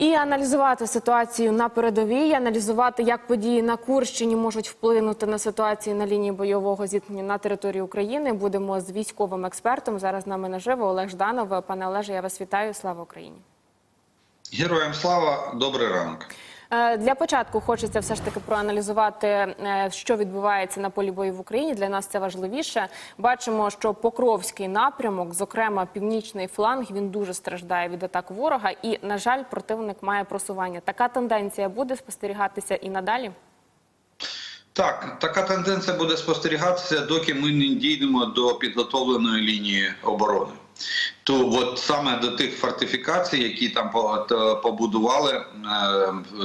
І аналізувати ситуацію на передовій, аналізувати, як події на Курщині можуть вплинути на ситуацію на лінії бойового зіткнення на території України. Будемо з військовим експертом. Зараз з нами наживо Олег Жданов. Пане Олеже, я вас вітаю. Слава Україні. Героям слава, добрий ранок. Е, Для початку хочеться все ж таки проаналізувати, е, що відбувається на полі бою в Україні. Для нас це важливіше. Бачимо, що Покровський напрямок, зокрема північний фланг, він дуже страждає від атак ворога. І, на жаль, противник має просування. Така тенденція буде спостерігатися і надалі. Так, така тенденція буде спостерігатися, доки ми не дійдемо до підготовленої лінії оборони. То от саме до тих фортифікацій, які там побудували е,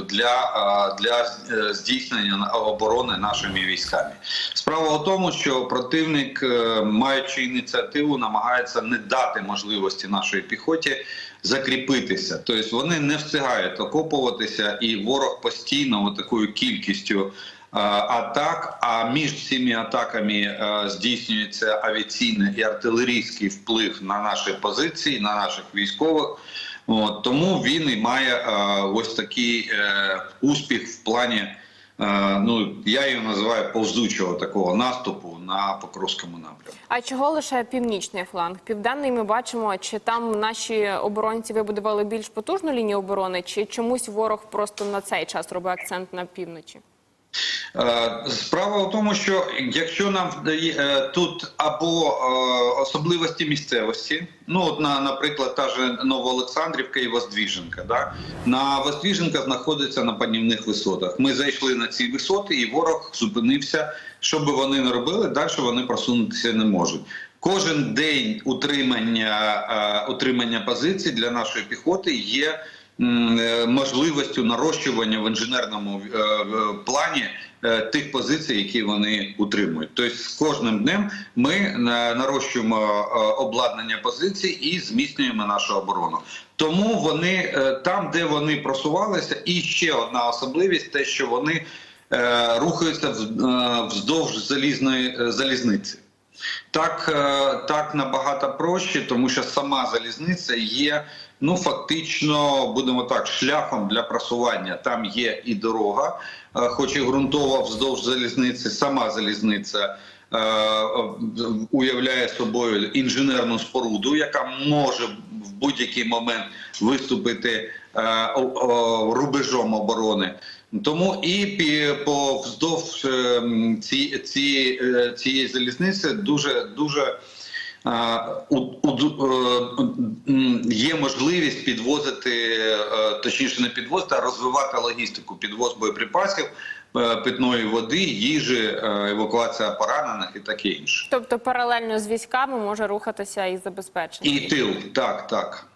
для, е, для е, здійснення оборони нашими військами. Справа в тому, що противник, маючи ініціативу, намагається не дати можливості нашої піхоті закріпитися. Тобто вони не встигають окопуватися, і ворог постійно такою кількістю. Атак, а між цими атаками е, здійснюється авіаційний і артилерійський вплив на наші позиції, на наших військових. От, тому він і має е, ось такий е, успіх в плані. е, Ну я його називаю повзучого такого наступу на Покровському напрямку. А чого лише північний фланг? Південний ми бачимо, чи там наші оборонці вибудували більш потужну лінію оборони, чи чомусь ворог просто на цей час робить акцент на півночі? Е, Справа в тому, що якщо нам е, тут або е, особливості місцевості, ну от на, наприклад, та ж Новоолександрівка і Воздвіженка, да? на Воздвіженка знаходиться на панівних висотах. Ми зайшли на ці висоти, і ворог зупинився. Що би вони не робили, далі вони просунутися не можуть. Кожен день утримання, утримання позицій для нашої піхоти є можливістю нарощування в інженерному плані тих позицій, які вони утримують. Тобто з кожним днем ми е, нарощуємо е, обладнання позицій і зміцнюємо нашу оборону. Тому вони е, там, де вони просувалися, і ще одна особливість те, що вони е, рухаються е, вздовж залізної е, залізниці. Так, е, так набагато проще, тому що сама залізниця є ну фактично, будемо так, шляхом для просування. Там є і дорога, е, хоч і ґрунтова вздовж залізниці, сама залізниця. е, Уявляє собою інженерну споруду, яка може будь-який момент виступити е, рубежом оборони. Тому і пі- по вздовж е, ці, е, цієї залізниці дуже дуже у, є можливість підвозити, точніше не підвозити, а розвивати логістику, підвоз боєприпасів, питної води, їжі, е, евакуація поранених і таке інше. Тобто паралельно з військами може рухатися і забезпечення. І тил, так, так.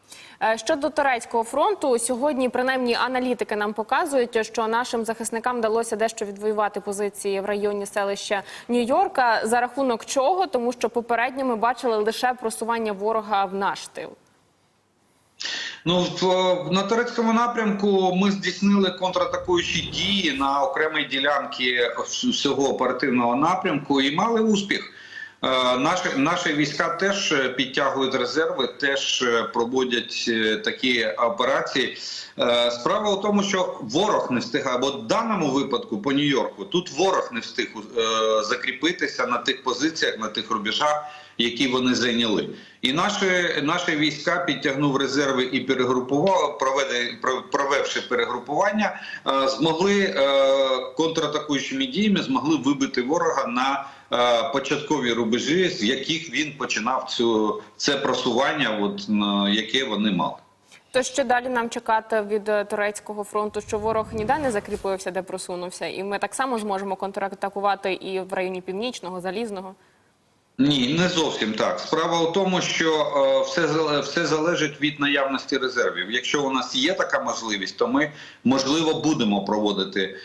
Е, Щодо турецького фронту, сьогодні принаймні аналітики нам показують, що нашим захисникам вдалося дещо відвоювати позиції в районі селища Нью-Йорка. За рахунок чого? Тому що попередньо ми бачили лише просування ворога в наш тил. Ну в на турецькому напрямку ми здійснили контратакуючі дії на окремій ділянці всього оперативного напрямку і мали успіх. Е, Наші наші війська теж е, підтягують резерви, теж е, проводять такі операції. Справа в тому, що ворог не встигає, бо в даному випадку по Нью-Йорку тут ворог не встиг закріпитися на тих позиціях, на тих рубежах, які вони зайняли. І наші, наші війська підтягнув резерви і перегрупував, проведе, провевши перегрупування, змогли контратакуючими діями змогли вибити ворога на початкові рубежі, з яких він починав цю це просування, от на яке вони мали. То що далі нам чекати від е, турецького фронту, що ворог ніде не закріпився, де просунувся, і ми так само зможемо контратакувати і в районі північного, залізного. Ні, не зовсім так. Справа в тому, що е, все все залежить від наявності резервів. Якщо у нас є така можливість, то ми можливо будемо проводити е,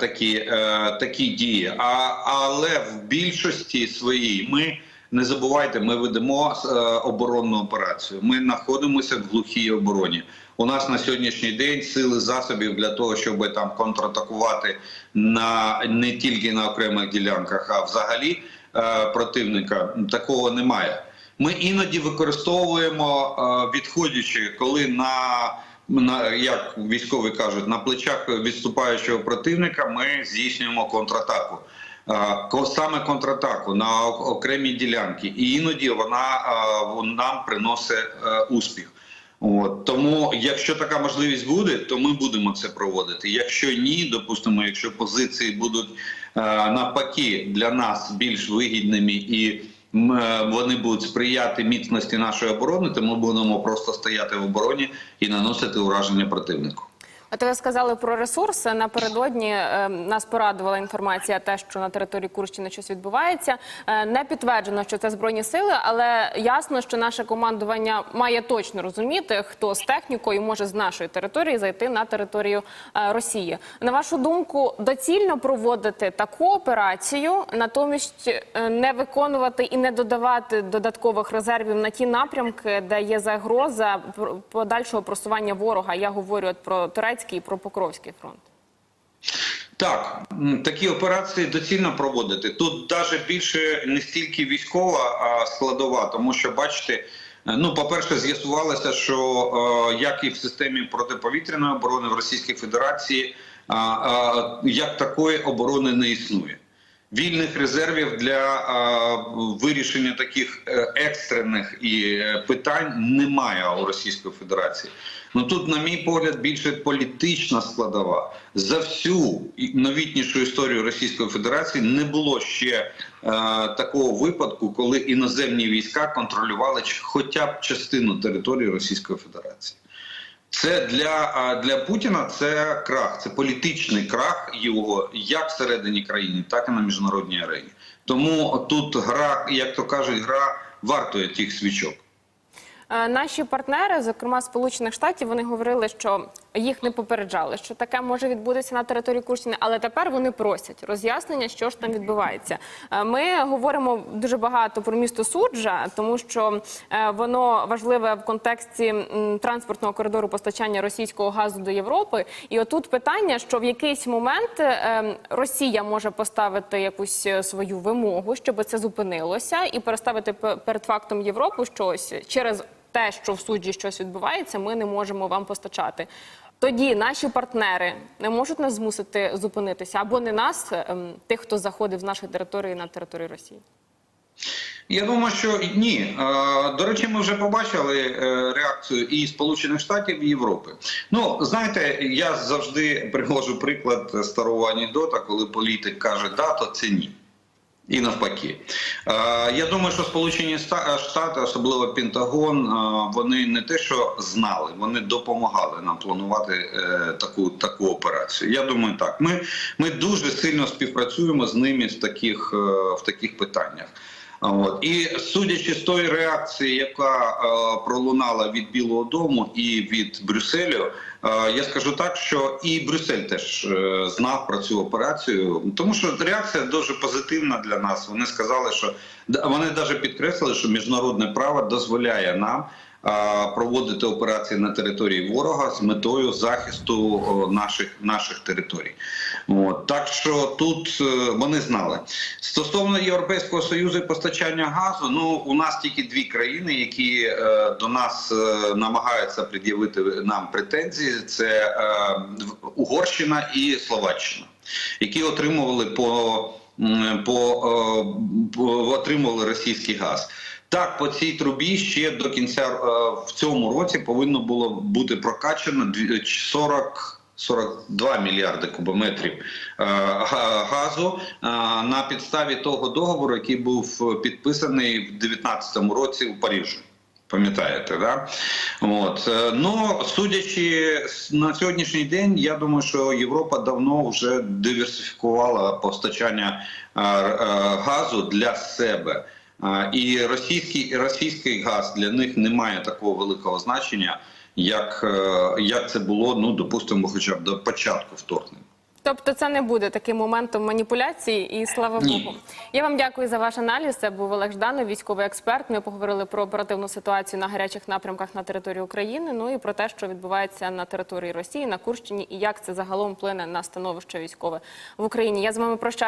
такі, е, такі дії. А, але в більшості своїй ми не забувайте, ми ведемо е, оборонну операцію. Ми знаходимося в глухій обороні. У нас на сьогоднішній день сили засобів для того, щоб там контратакувати на не тільки на окремих ділянках, а взагалі е, противника такого немає. Ми іноді використовуємо, е, відходячи, коли на на як військові кажуть, на плечах відступаючого противника ми здійснюємо контратаку. Саме контратаку на ок- окремі ділянки, і іноді вона нам приносить е, успіх. От тому, якщо така можливість буде, то ми будемо це проводити. Якщо ні, допустимо, якщо позиції будуть е, навпаки для нас більш вигідними і вони будуть сприяти міцності нашої оборони, тому будемо просто стояти в обороні і наносити ураження противнику. От ви сказали про ресурси. Напередодні е, нас порадувала інформація, те, що на території Курщини щось відбувається. Е, не підтверджено, що це збройні сили, але ясно, що наше командування має точно розуміти, хто з технікою може з нашої території зайти на територію е, Росії. На вашу думку, доцільно проводити таку операцію, натомість е, не виконувати і не додавати додаткових резервів на ті напрямки, де є загроза подальшого просування ворога. Я говорю от про турецький і про Покровський фронт. Так, такі операції доцільно проводити. Тут навіть більше не стільки військова а складова, тому що бачите, е, ну по-перше, з'ясувалося, що е, як і в системі протиповітряної оборони в Російській Федерації, як такої оборони не існує. Вільних резервів для вирішення таких е, екстрених і е, питань немає у Російської Федерації. Ну тут, на мій погляд, більше політична складова. За всю новітнішу історію Російської Федерації не було ще е, такого випадку, коли іноземні війська контролювали хоча б частину території Російської Федерації. Це для, для Путіна це крах, це політичний крах його як всередині країни, так і на міжнародній арені. Тому тут гра, як то кажуть, гра вартує тих свічок. Е, Наші партнери, зокрема Сполучених Штатів, вони говорили, що їх не попереджали, що таке може відбутися на території Курщини, але тепер вони просять роз'яснення, що ж там відбувається. Е, Ми говоримо дуже багато про місто Суджа, тому що е, воно важливе в контексті транспортного коридору постачання російського газу до Європи. І отут питання, що в якийсь момент е, Росія може поставити якусь свою вимогу, щоб це зупинилося, і переставити перед фактом Європу щось через те, що в суді щось відбувається, ми не можемо вам постачати. Тоді наші партнери не можуть нас змусити зупинитися або не нас, ем, тих, хто заходив з нашої території на територію Росії. Я думаю, що ні. До речі, ми вже побачили е, реакцію і Сполучених Штатів, і Європи. Ну знаєте, я завжди привожу приклад старого анекдота, коли політик каже да, то це ні. І навпаки, Е, я думаю, що Сполучені Ста- Штати, особливо Пентагон, е, вони не те, що знали, вони допомагали нам планувати е, таку таку операцію. Я думаю, так. Ми, ми дуже сильно співпрацюємо з ними в таких, е, в таких питаннях. От і судячи з тої реакції, яка е, пролунала від Білого Дому і від Брюсселю, е, я скажу так, що і Брюссель теж е, знав про цю операцію, тому що реакція дуже позитивна для нас. Вони сказали, що вони навіть підкреслили, що міжнародне право дозволяє нам. Проводити операції на території ворога з метою захисту наших наших територій, от так що тут е, вони знали стосовно європейського союзу і постачання газу. Ну у нас тільки дві країни, які е, до нас е, намагаються пред'явити нам претензії: це Угорщина і Словаччина, які отримували по, по, по отримували російський газ. Так, по цій трубі ще до кінця е, в цьому році повинно було бути прокачано дві- 40 42 мільярди кубометрів е, газу е, на підставі того договору, який був підписаний в 2019 році у Парижі. Пам'ятаєте, да? От е, ну судячи на сьогоднішній день, я думаю, що Європа давно вже диверсифікувала постачання е, е, газу для себе. І російський і російський газ для них не має такого великого значення, як, е, як це було, ну допустимо, хоча б до початку вторгнення. Тобто це не буде таким моментом маніпуляції, і слава Ні. Богу. Я вам дякую за ваш аналіз. Це був Олег Жданов, військовий експерт. Ми поговорили про оперативну ситуацію на гарячих напрямках на території України. Ну і про те, що відбувається на території Росії, на Курщині, і як це загалом вплине на становище військове в Україні. Я з вами прощаюся.